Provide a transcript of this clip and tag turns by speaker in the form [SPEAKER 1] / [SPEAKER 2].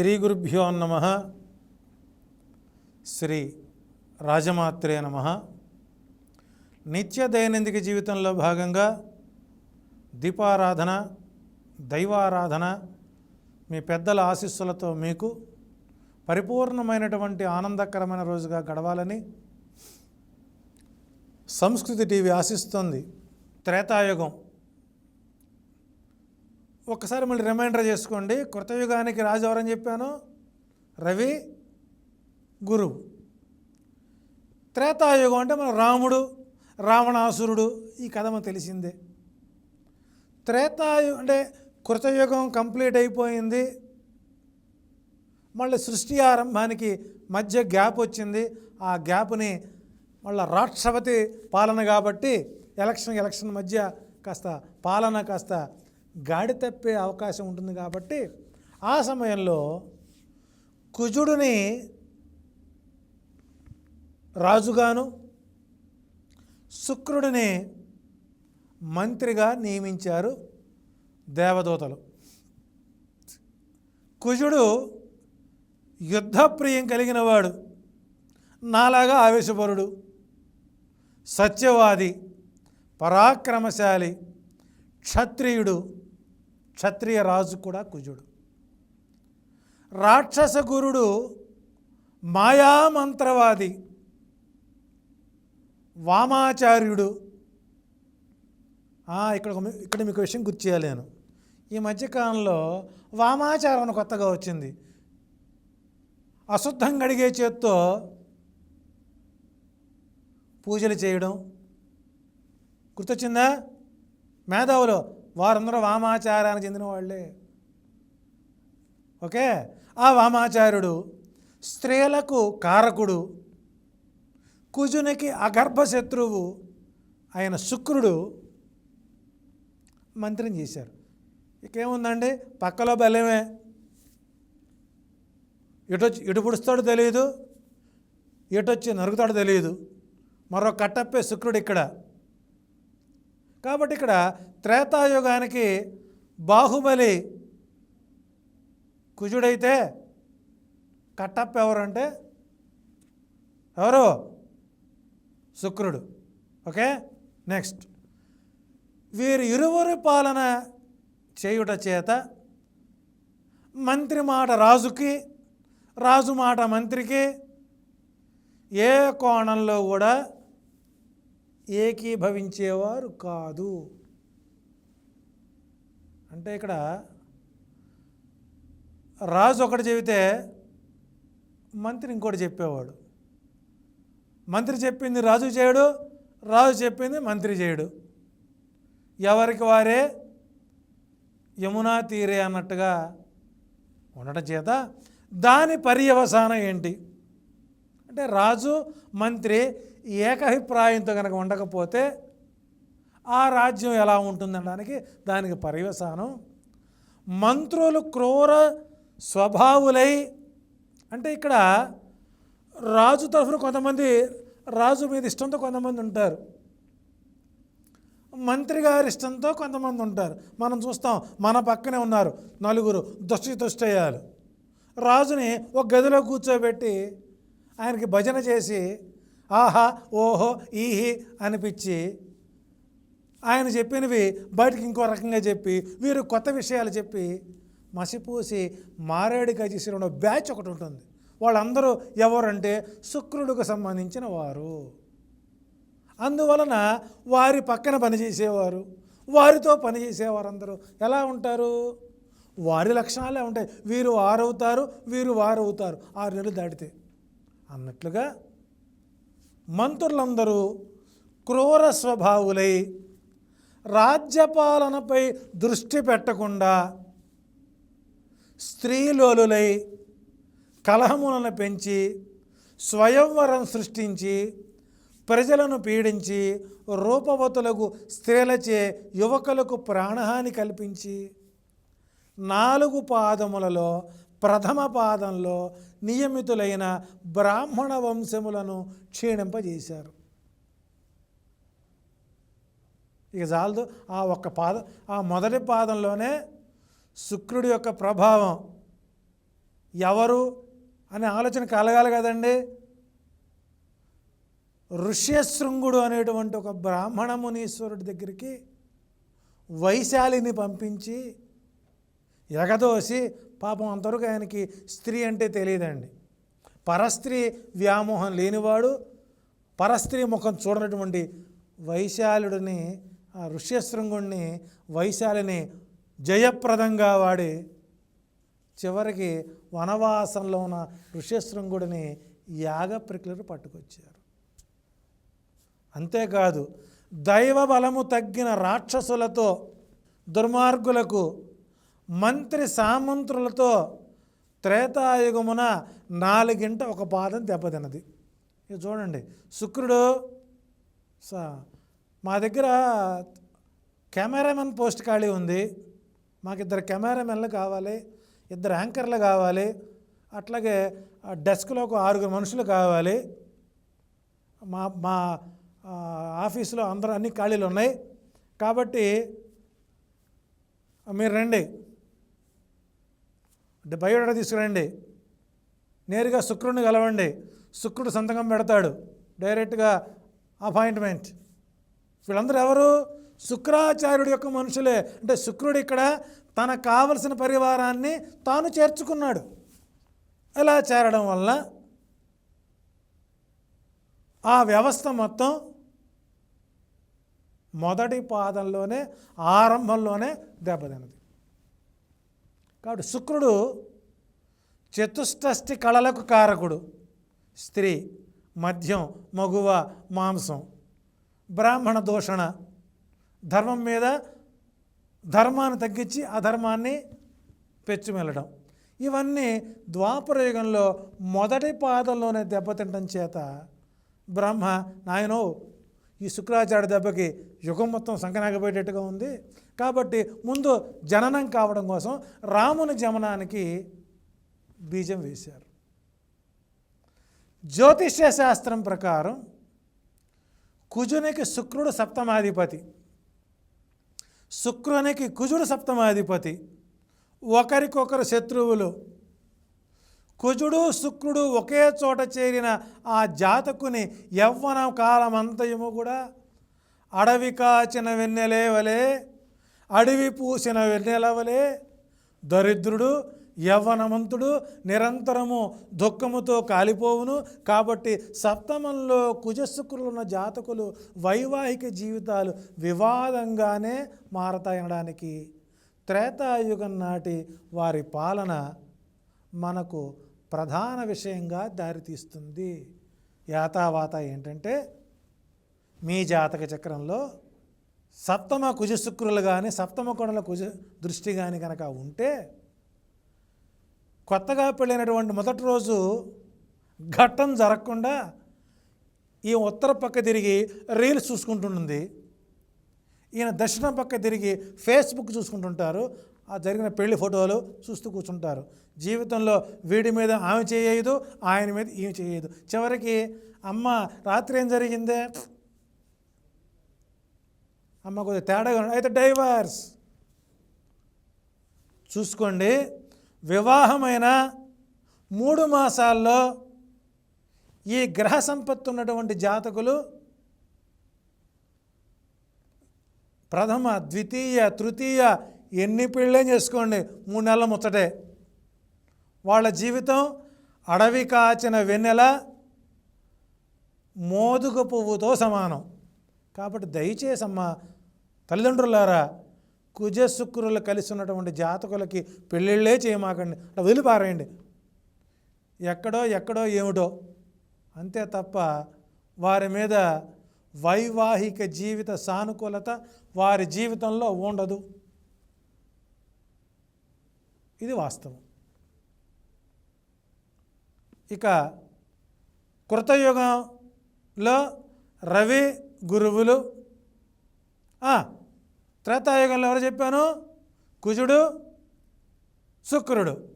[SPEAKER 1] శ్రీ గురుభ్యో నమ. శ్రీ రాజమాత్రే నమ. నిత్య దైనందిక జీవితంలో భాగంగా దీపారాధన దైవారాధన మీ పెద్దల ఆశీస్సులతో మీకు పరిపూర్ణమైనటువంటి ఆనందకరమైన రోజుగా గడవాలని సంస్కృతి టీవీ ఆశిస్తుంది. త్రేతాయుగం ఒక్కసారి మళ్ళీ రిమైండర్ చేసుకోండి. కృతయుగానికి రాజు ఎవరని చెప్పాను? రవి గురువు త్రేతాయుగం అంటే మన రాముడు రావణాసురుడు ఈ కథ మనకు తెలిసిందే. త్రేతాయు అంటే కృతయుగం కంప్లీట్ అయిపోయింది. మళ్ళీ సృష్టి ఆరంభానికి మధ్య గ్యాప్ వచ్చింది. ఆ గ్యాప్ని మళ్ళీ రాష్ట్రపతి పాలన కాబట్టి ఎలక్షన్ ఎలక్షన్ మధ్య కాస్త పాలన కాస్త గాడి తప్పే అవకాశం ఉంటుంది కాబట్టి ఆ సమయంలో కుజుడిని రాజుగాను శుక్రుడిని మంత్రిగా నియమించారు దేవదూతలు. కుజుడు యుద్ధప్రియం కలిగిన వాడు నాలాగా ఆవేశపరుడు సత్యవాది పరాక్రమశాలి క్షత్రియుడు క్షత్రియ రాజు కూడా కుజుడు. రాక్షస గురుడు మాయామంత్రవాది వామాచార్యుడు. ఇక్కడ ఇక్కడ మీకు విషయం గుర్తు చేయాలి నేను. ఈ మధ్యకాలంలో వామాచారం కొత్తగా వచ్చింది. అశుద్ధం గడిగే చేత్తో పూజలు చేయడం. గుర్తొచ్చిందా? మేధావులు వారందరూ వామాచారానికి చెందిన వాళ్ళే. ఓకే? ఆ వామాచార్యుడు స్త్రీలకు కారకుడు కుజునికి అగర్భ శత్రువు ఆయన శుక్రుడు మంత్రం చేశారు. ఇకేముందండి? పక్కలో బలమే ఇటు ఇటు పుడుస్తాడో తెలియదు ఇటొచ్చి నరుగుతాడో తెలియదు మరో కట్టప్పే శుక్రుడు ఇక్కడ. కాబట్టి ఇక్కడ త్రేతాయుగానికి బాహుబలి కుజుడైతే కట్టప్ప ఎవరంటే? ఎవరు? శుక్రుడు. ఓకే? నెక్స్ట్. వీరు ఇరువురు పాలన చేయుట చేత మంత్రి మాట రాజుకి రాజు మాట మంత్రికి ఏ కోణంలో కూడా ఏకీభవించేవారు కాదు. అంటే ఇక్కడ రాజు ఒకటి చెబితే మంత్రి ఇంకోటి చెప్పేవాడు. మంత్రి చెప్పింది రాజు చేయడు రాజు చెప్పింది మంత్రి చేయడు. ఎవరికి వారే? యమునా తీరే అన్నట్టుగా ఉండటం చేత దాని పర్యవసానం ఏంటి? అంటే రాజు మంత్రి ఏకాభిప్రాయంతో కనుక ఉండకపోతే ఆ రాజ్యం ఎలా ఉంటుందనడానికి దానికి పర్యవసానం. మంత్రులు క్రూర స్వభావులై అంటే ఇక్కడ రాజు తరఫున కొంతమంది రాజు మీద ఇష్టంతో కొంతమంది ఉంటారు. మంత్రి గారి ఇష్టంతో కొంతమంది ఉంటారు. మనం చూస్తాం మన పక్కనే ఉన్నారు నలుగురు దుష్టి దుష్టయ్యాలు. రాజుని ఒక గదిలో కూర్చోబెట్టి ఆయనకి భజన చేసి ఆహా ఓహో ఈహి అనిపించి ఆయన చెప్పినవి బయటికి ఇంకో రకంగా చెప్పి వీరు కొత్త విషయాలు చెప్పి మసిపూసి మారేడు చేసిన బ్యాచ్ ఒకటి ఉంటుంది. వాళ్ళందరూ ఎవరంటే శుక్రుడికి సంబంధించిన వారు. అందువలన వారి పక్కన పనిచేసేవారు వారితో పనిచేసేవారు అందరూ. ఎలా ఉంటారు? వారి లక్షణాలే ఉంటాయి. వీరు వారవుతారు వీరు వారవుతారు. ఆరు నెలలు దాటితే. అన్నట్లుగా మంత్రులందరూ క్రూర స్వభావులై రాజ్యపాలనపై దృష్టి పెట్టకుండా స్త్రీలోలులై కలహములను పెంచి స్వయంవరం సృష్టించి ప్రజలను పీడించి రూపవతులకు స్త్రీలచే యువకులకు ప్రాణహాని కల్పించి నాలుగు పాదములలో ప్రథమ పాదంలో నియమితులైన బ్రాహ్మణ వంశములను క్షీణింపజేశారు. ఇక చాలదు ఆ ఒక్క పాదం ఆ మొదటి పాదంలోనే శుక్రుడి యొక్క ప్రభావం. ఎవరు అనే ఆలోచన కలగాలి కదండి. ఋష్యశృంగుడు అనేటువంటి ఒక బ్రాహ్మణ మునీశ్వరుడి దగ్గరికి వైశాలిని పంపించి ఎగదోసి పాపం అంతవరకు ఆయనకి స్త్రీ అంటే తెలియదండి. పరస్త్రీ వ్యామోహం లేనివాడు పరస్త్రీ ముఖం చూడనటువంటి వైశాలుడిని ఆ ఋష్యశృంగుడిని వైశాలిని జయప్రదంగా వాడి చివరికి వనవాసంలో ఉన్న ఋష్యశృంగుడిని యాగ ప్రక్రియలు పట్టుకొచ్చారు. అంతేకాదు దైవ బలము తగ్గిన రాక్షసులతో దుర్మార్గులకు మంత్రి సామంత్రులతో త్రేతాయుగమున నాలుగింట ఒక పాదం దెబ్బతిన్నది. ఇది చూడండి శుక్రుడు స మా దగ్గర కెమెరామెన్ పోస్ట్ ఖాళీ ఉంది. మాకు ఇద్దరు కెమెరామెన్లు కావాలి ఇద్దరు యాంకర్లు కావాలి అట్లాగే డెస్క్లో ఒక ఆరుగురు మనుషులు కావాలి. మా మా ఆఫీసులో అందరూ అన్ని ఖాళీలు ఉన్నాయి. కాబట్టి మీరు రండి. బయోడేటా తీసుకురండి. నేరుగా శుక్రుడిని కలవండి. శుక్రుడు సంతకం పెడతాడు. డైరెక్ట్గా అపాయింట్మెంట్. వీళ్ళందరూ ఎవరు? శుక్రాచార్యుడి యొక్క మనుషులే. అంటే శుక్రుడు ఇక్కడ తనకు కావలసిన పరివారాన్ని తాను చేర్చుకున్నాడు. ఇలా చేరడం వల్ల? ఆ వ్యవస్థ మొత్తం మొదటి పాదంలోనే ఆరంభంలోనే దెబ్బతినది కాబట్టి శుక్రుడు చతుష్టష్టి కళలకు కారకుడు. స్త్రీ మద్యం మగువ మాంసం. బ్రాహ్మణ దూషణ. ధర్మం మీద ధర్మాన్ని తగ్గించి అధర్మాన్ని పెచ్చుమెల్లడం ఇవన్నీ ద్వాపరయుగంలో మొదటి పాదంలోనే దెబ్బతింటం చేత బ్రహ్మ నాయనో ఈ శుక్రాచార్య దెబ్బకి యుగం మొత్తం సంకనాగపోయేటట్టుగా ఉంది. కాబట్టి ముందు జననం కావడం కోసం రాముని జమనానికి బీజం వేశారు. జ్యోతిష్య శాస్త్రం ప్రకారం కుజునికి శుక్రుడు సప్తమాధిపతి శుక్రునికి కుజుడు సప్తమాధిపతి ఒకరికొకరు శత్రువులు. కుజుడు శుక్రుడు ఒకే చోట చేరిన ఆ జాతకుని యవ్వన కాలమంతయము కూడా అడవి కాచిన వెన్నెలే వలె అడవి పూసిన వెన్నెల దరిద్రుడు యవ్వనమంతుడు నిరంతరము దుఃఖముతో కాలిపోవును. కాబట్టి సప్తమంలో కుజశుక్రులున్న జాతకులు వైవాహిక జీవితాలు వివాదంగానే మారతాయనడానికి త్రేతాయుగం నాటి వారి పాలన మనకు ప్రధాన విషయంగా దారితీస్తుంది. యాతావాత ఏంటంటే మీ జాతక చక్రంలో సప్తమ కుజ శుక్రులు కానీ సప్తమ కొండల కుజ దృష్టి కానీ కనుక ఉంటే కొత్తగా పెళ్ళైనటువంటి మొదటి రోజు ఘట్టం జరగకుండా ఈ ఉత్తర పక్క తిరిగి రీల్స్ చూసుకుంటుంటుంది. ఈయన దక్షిణం పక్క తిరిగి ఫేస్బుక్ చూసుకుంటుంటారు. ఆ జరిగిన పెళ్ళి ఫోటోలు చూస్తూ కూర్చుంటారు. జీవితంలో వీడి మీద ఆమె చేయదు ఆయన మీద ఈమె చేయదు. చివరికి అమ్మ రాత్రి ఏం జరిగిందే? అమ్మ కొద్దిగా తేడాగా అయితే డైవర్స్. చూసుకోండి. వివాహమైన మూడు మాసాల్లో ఈ గ్రహ సంపత్తి ఉన్నటువంటి జాతకులు ప్రథమ ద్వితీయ తృతీయ ఎన్ని పెళ్ళే చేసుకోండి? మూడు నెలల ముచ్చటే. వాళ్ళ జీవితం అడవి కాచిన వెన్నెల మోదుగ పువ్వుతో సమానం. కాబట్టి దయచేసి అమ్మ తల్లిదండ్రులారా కుజ శుక్రులు కలిసి ఉన్నటువంటి జాతకులకి పెళ్ళిళ్ళే చేయమాకండి. అట్లా వదిలిపారేయండి. ఎక్కడో ఎక్కడో ఏమిటో. అంతే తప్ప వారి మీద వైవాహిక జీవిత సానుకూలత వారి జీవితంలో ఉండదు. ఇది వాస్తవం. ఇక కృతయుగంలో రవి గురువులు. త్రేతాయుగంలో ఎవరు చెప్పాను? కుజుడు శుక్రుడు.